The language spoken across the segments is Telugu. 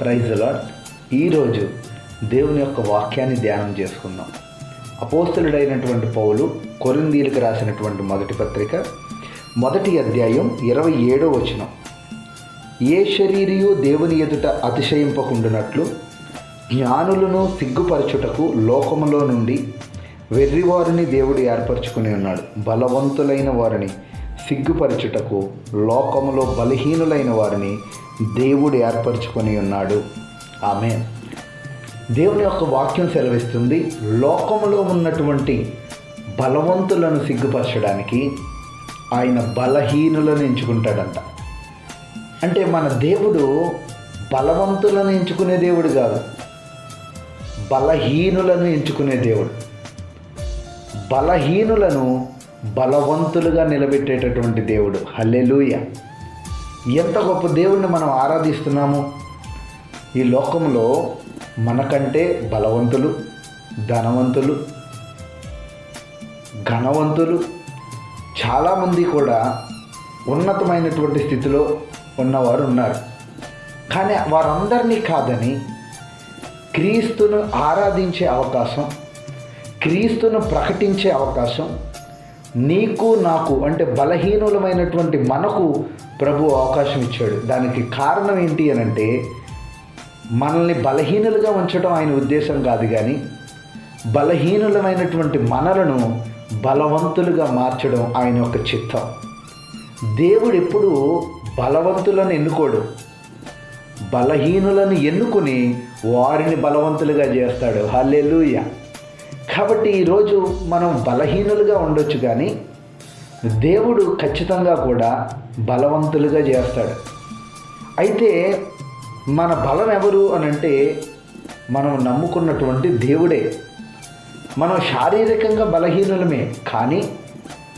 ప్రైజ్ లాడ్ ఈరోజు దేవుని యొక్క వాక్యాన్ని ధ్యానం చేసుకుందాం. అపోస్తలుడైనటువంటి పౌలు కొరిందీలకు రాసినటువంటి మొదటి పత్రిక మొదటి అధ్యాయం ఇరవై ఏడో వచనం. ఏ శరీరియు దేవుని ఎదుట అతిశయింపకుండునట్లు జ్ఞానులను సిగ్గుపరచుటకు లోకములో నుండి వెర్రివారిని దేవుడు ఏర్పరచుకుని ఉన్నాడు. బలవంతులైన వారిని సిగ్గుపరచుటకు లోకములో బలహీనులైన వారిని దేవుడు ఏర్పరచుకొని ఉన్నాడు. ఆమె దేవుని యొక్క వాక్యం సెలవిస్తుంది లోకంలో ఉన్నటువంటి బలవంతులను సిగ్గుపరచడానికి ఆయన బలహీనులను ఎంచుకుంటాడంట. అంటే మన దేవుడు బలవంతులను ఎంచుకునే దేవుడు కాదు బలహీనులను ఎంచుకునే దేవుడు. బలహీనులను బలవంతులుగా నిలబెట్టేటటువంటి దేవుడు. హల్లెలూయ. ఎంత గొప్ప దేవుణ్ణి మనం ఆరాధిస్తున్నాము? ఈ లోకంలో మనకంటే బలవంతులు ధనవంతులు ఘనవంతులు చాలామంది కూడా ఉన్నతమైనటువంటి స్థితిలో ఉన్నవారు ఉన్నారు. కానీ వారందరినీ కాదని క్రీస్తును ఆరాధించే అవకాశం క్రీస్తును ప్రకటించే అవకాశం నీకు నాకు అంటే బలహీనులమైనటువంటి మనకు ప్రభు అవకాశం ఇచ్చాడు. దానికి కారణం ఏంటి అని అంటే మనల్ని బలహీనులుగా ఉంచడం ఆయన ఉద్దేశం కాదు కానీ బలహీనులమైనటువంటి మనలను బలవంతులుగా మార్చడం ఆయన యొక్క చిత్తం. దేవుడు ఎప్పుడు బలవంతులను ఎన్నుకోడు. బలహీనులను ఎన్నుకుని వారిని బలవంతులుగా చేస్తాడు. హల్లెలూయ. కాబట్టి ఈరోజు మనం బలహీనులుగా ఉండొచ్చు కానీ దేవుడు ఖచ్చితంగా కూడా బలవంతులుగా చేస్తాడు. అయితే మన బలం ఎవరు అని అంటే మనం నమ్ముకున్నటువంటి దేవుడే. మనం శారీరకంగా బలహీనులమే కానీ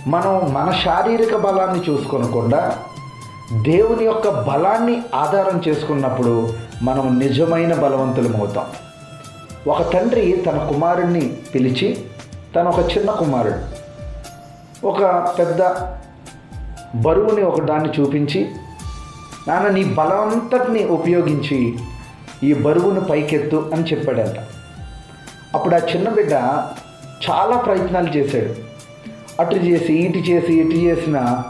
మనం మన శారీరక బలాన్ని చూసుకోనకుండా దేవుని యొక్క బలాన్ని ఆధారం చేసుకున్నప్పుడు మనం నిజమైన బలవంతులం అవుతాం. ఒక తండ్రి తన కుమారుణ్ణి పిలిచి తన ఒక చిన్న కుమారుడు ఒక పెద్ద బరువుని ఒక దాన్ని చూపించి నాన్న నీ బలమంతటిని ఉపయోగించి ఈ బరువును పైకెత్తు అని చెప్పాడంట. అప్పుడు ఆ చిన్న బిడ్డ చాలా ప్రయత్నాలు చేశాడు. అటు చేసి ఇటు చేసి ఇటు చేసిన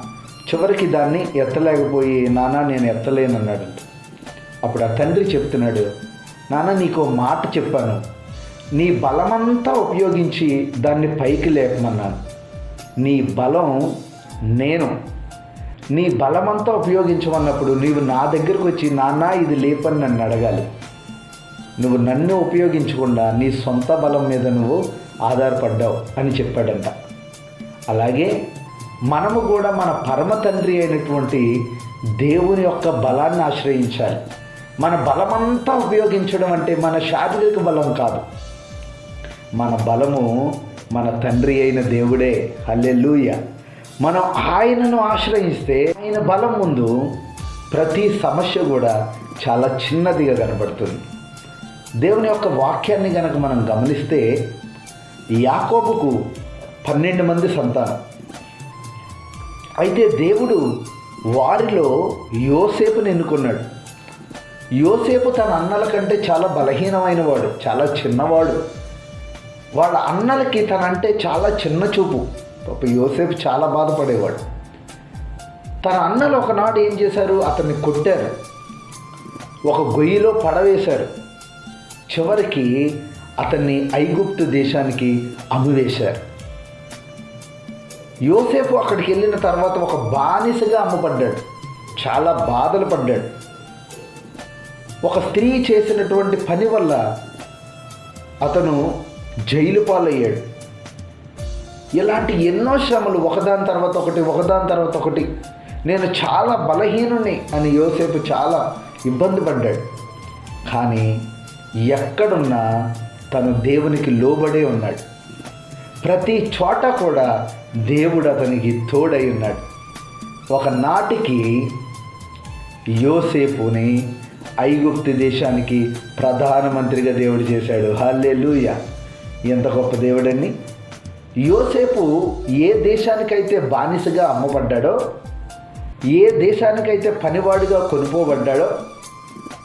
చివరికి దాన్ని ఎత్తలేకపోయి నాన్న నేను ఎత్తలేనన్నాడంట. అప్పుడు ఆ తండ్రి చెప్తున్నాడు నాన్న నీకు ఓ మాట చెప్పాను. నీ బలమంతా ఉపయోగించి దాన్ని పైకి లేపమన్నాను. నీ బలం నేను. నీ బలమంతా ఉపయోగించమన్నప్పుడు నీవు నా దగ్గరకు వచ్చి నాన్న ఇది లేపని నన్ను అడగాలి. నువ్వు నన్ను ఉపయోగించకుండా నీ సొంత బలం మీద నువ్వు ఆధారపడ్డావు అని చెప్పాడంట. అలాగే మనము కూడా మన పరమ తండ్రి అయినటువంటి దేవుని యొక్క బలాన్ని ఆశ్రయించాలి. మన బలమంతా ఉపయోగించడం అంటే మన శారీరక బలం కాదు. మన బలము మన తండ్రి అయిన దేవుడే. హల్లెలూయ. మనం ఆయనను ఆశ్రయిస్తే ఆయన బలం ముందు ప్రతి సమస్య కూడా చాలా చిన్నదిగా కనబడుతుంది. దేవుని యొక్క వాక్యాన్ని కనుక మనం గమనిస్తే యాకోబుకు పన్నెండు మంది సంతానం. అయితే దేవుడు వారిలో యోసేపుని ఎన్నుకున్నాడు. యోసేపు తన అన్నల కంటే చాలా బలహీనమైన వాడు చాలా చిన్నవాడు. వాళ్ళ అన్నలకి తనంటే చాలా చిన్న చూపు. పాప యోసేపు చాలా బాధపడేవాడు. తన అన్నలు ఒకనాడు ఏం చేశారు? అతన్ని కొట్టారు. ఒక గొయ్యిలో పడవేశారు. చివరికి అతన్ని ఐగుప్తు దేశానికి అమ్మివేశారు. యోసేపు అక్కడికి వెళ్ళిన తర్వాత ఒక బానిసగా అమ్మపడ్డాడు చాలా బాధలు పడ్డాడు. ఒక స్త్రీ చేసినటువంటి పని వల్ల అతను జైలు పాలయ్యాడు. ఇలాంటి ఎన్నో శ్రమలు ఒకదాని తర్వాత ఒకటి ఒకదాని తర్వాత ఒకటి. నేను చాలా బలహీనుని అని యోసేపు చాలా ఇబ్బంది పడ్డాడు. కానీ ఎక్కడున్నా తను దేవునికి లోబడే ఉన్నాడు. ప్రతి చోట కూడా దేవుడు అతనికి తోడై ఉన్నాడు. ఒకనాటికి యోసేపుని ఐగుప్తు దేశానికి ప్రధానమంత్రిగా దేవుడు చేశాడు. హల్లెలూయ. ఎంత గొప్ప దేవుడని యోసేపు ఏ దేశానికైతే బానిసగా అమ్మబడ్డాడో ఏ దేశానికైతే పనివాడిగా కొనుక్కోబడ్డాడో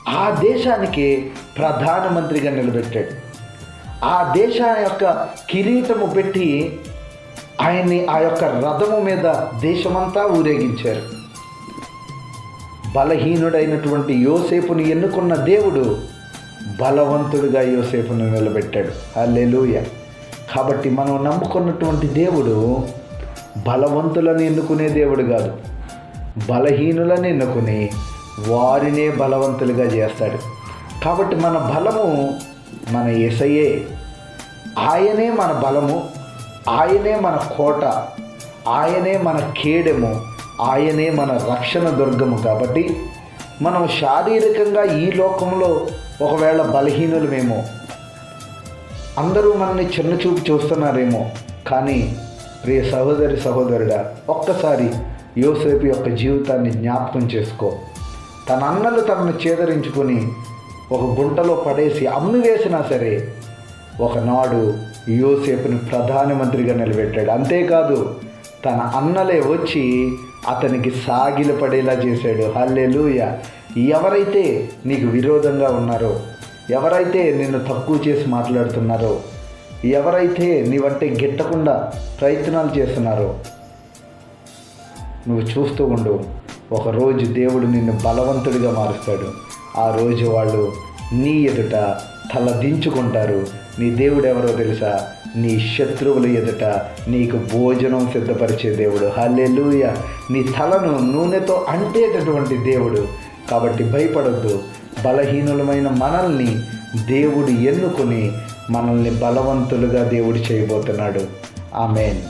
ఆ దేశానికి ప్రధానమంత్రిగా నిలబెట్టాడు. ఆ దేశ యొక్క కిరీటము పెట్టి ఆయన్ని ఆ యొక్క రథము మీద దేశమంతా ఊరేగించారు. బలహీనుడైనటువంటి యోసేపుని ఎన్నుకున్న దేవుడు బలవంతుడిగా యోసేపును నిలబెట్టాడు. హల్లెలూయ. కాబట్టి మనం నమ్ముకున్నటువంటి దేవుడు బలవంతులను ఎన్నుకునే దేవుడు కాదు. బలహీనులను ఎన్నుకుని వారినే బలవంతులుగా చేస్తాడు. కాబట్టి మన బలము మన ఎసయే ఆయనే మన బలము. ఆయనే మన కోట. ఆయనే మన కేడెము. ఆయనే మన రక్షణ దుర్గము కాబట్టి మనం శారీరకంగా ఈ లోకంలో ఒకవేళ బలహీనులమేమో అందరూ మనల్ని చిన్న చూపు చూస్తున్నారేమో కానీ ప్రియ సహోదరి సహోదరుడా ఒక్కసారి యోసేపు యొక్క జీవితాన్ని జ్ఞాపకం చేసుకో. తన అన్నలు తనను చేదరించుకొని ఒక గుంటలో పడేసి అమ్మివేసినా సరే ఒకనాడు యోసేపుని ప్రధానమంత్రిగా నిలబెట్టాడు. అంతేకాదు తన అన్నలే వచ్చి అతనికి సాగిల పడేలా చేశాడు. హల్లెలూయ. ఎవరైతే నీకు విరోధంగా ఉన్నారో ఎవరైతే నిన్ను తక్కువ చేసి మాట్లాడుతున్నారో ఎవరైతే నీవంటే గిట్టకుండా ప్రయత్నాలు చేస్తున్నారో నువ్వు చూస్తూ ఉండు. ఒకరోజు దేవుడు నిన్ను బలవంతుడిగా మారుస్తాడు. ఆ రోజు వాళ్ళు నీ ఎదుట తల దించుకుంటారు నీ దేవుడు ఎవరో తెలుసా? నీ శత్రువుల ఎదుట నీకు భోజనం సిద్ధపరిచే దేవుడు. హల్లెలూయ. నీ తలను నూనెతో అంటేటటువంటి దేవుడు. కాబట్టి భయపడద్దు. బలహీనులమైన మనల్ని దేవుడు ఎన్నుకొని మనల్ని బలవంతులుగా దేవుడు చేయబోతున్నాడు. ఆమెన్.